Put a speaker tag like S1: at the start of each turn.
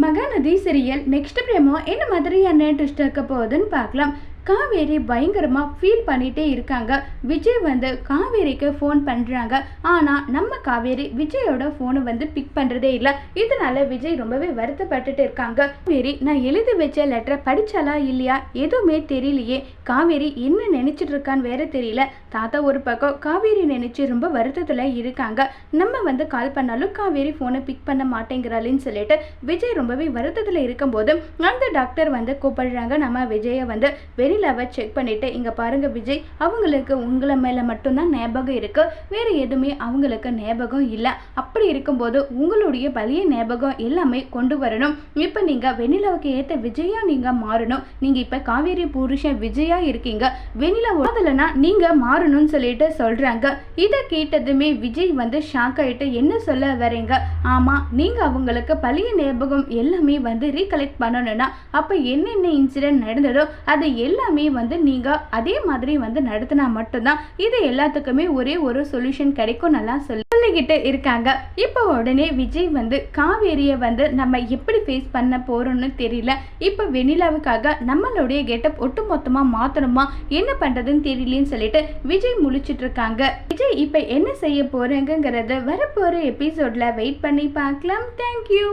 S1: Mahanadi serial next பிரேமோ என்ன மாதிரியான twist இருக்க போகுதுன்னு பார்க்கலாம். காவேரி பயங்கரமாக ஃபீல் பண்ணிகிட்டே இருக்காங்க. விஜய் வந்து காவேரிக்கு ஃபோன் பண்ணுறாங்க ஆனால் நம்ம காவேரி விஜயோட ஃபோனை வந்து பிக் பண்ணுறதே இல்லை. இதனால விஜய் ரொம்பவே வருத்தப்பட்டுட்டு இருக்காங்க. காவேரி நான் எழுதி வச்ச லெட்டரை படித்தாலா இல்லையா? எதுவுமே தெரியலையே. காவேரி என்ன நினச்சிட்டு இருக்கான்னு வேற தெரியல. தாத்தா ஒரு பக்கம் காவேரி நினச்சி ரொம்ப வருத்தத்தில் இருக்காங்க. நம்ம வந்து கால் பண்ணாலும் காவேரி ஃபோனை பிக் பண்ண மாட்டேங்கிறாளின்னு சொல்லிட்டு விஜய் ரொம்பவே வருத்தத்தில் இருக்கும்போது அந்த டாக்டர் வந்து கூப்பிடுறாங்க. நம்ம விஜயை வந்து வெளியில செக் பண்ணிட்டு இங்க பாருங்க விஜய் அவங்களுக்கு உங்களை மேல மட்டும்தான் ஞாபகம் இருக்கு. வேற எதுவுமே அவங்களுக்கு ஞாபகம் இல்லை. அப்படி இருக்கும்போது உங்களுடைய பழைய ஞாபகம் எல்லாமே கொண்டு வரணும். இப்போ நீங்க வெண்ணிலாவுக்கு ஏற்ற விஜயா நீங்க மாறணும். நீங்க இப்ப காவேரி புருஷன் விஜயா இருக்கீங்க. வெண்ணிலா ஓதலைன்னா நீங்க மாறணும்னு சொல்லிட்டு சொல்றாங்க. இதை கேட்டதுமே விஜய் வந்து ஷாக் ஆயிட்டு என்ன சொல்ல வரீங்க? ஆமா நீங்க அவங்களுக்கு பழைய ஞாபகம் எல்லாமே வந்து ரீகலெக்ட் பண்ணணும்னா அப்ப என்னென்ன இன்சிடென்ட் நடந்ததோ அது எல்லாமே வந்து நீங்க அதே மாதிரி வந்து நடத்தினா மட்டும்தான் இது எல்லாத்துக்குமே ஒரே ஒரு சொல்யூஷன் கிடைக்கும் நல்லா சொல்லி சொல்லிக்கிட்டு இருக்காங்க. இப்போ உடனே விஜய் வந்து காவேரியை வந்து நம்ம எப்படி ஃபேஸ் பண்ண போறோம்னு தெரியல. இப்போ வெண்ணிலாவுக்காக நம்மளுடைய கெட்டப் ஒட்டு மொத்தமாக மாற்றணுமா என்ன பண்ணுறதுன்னு தெரியலன்னு சொல்லிட்டு விஜய் முழிச்சிட்டு இருக்காங்க. விஜய் இப்போ என்ன செய்ய போறேங்கிறத வரப்போகிற எபிசோட்ல வெயிட் பண்ணி பார்க்கலாம். தேங்க்யூ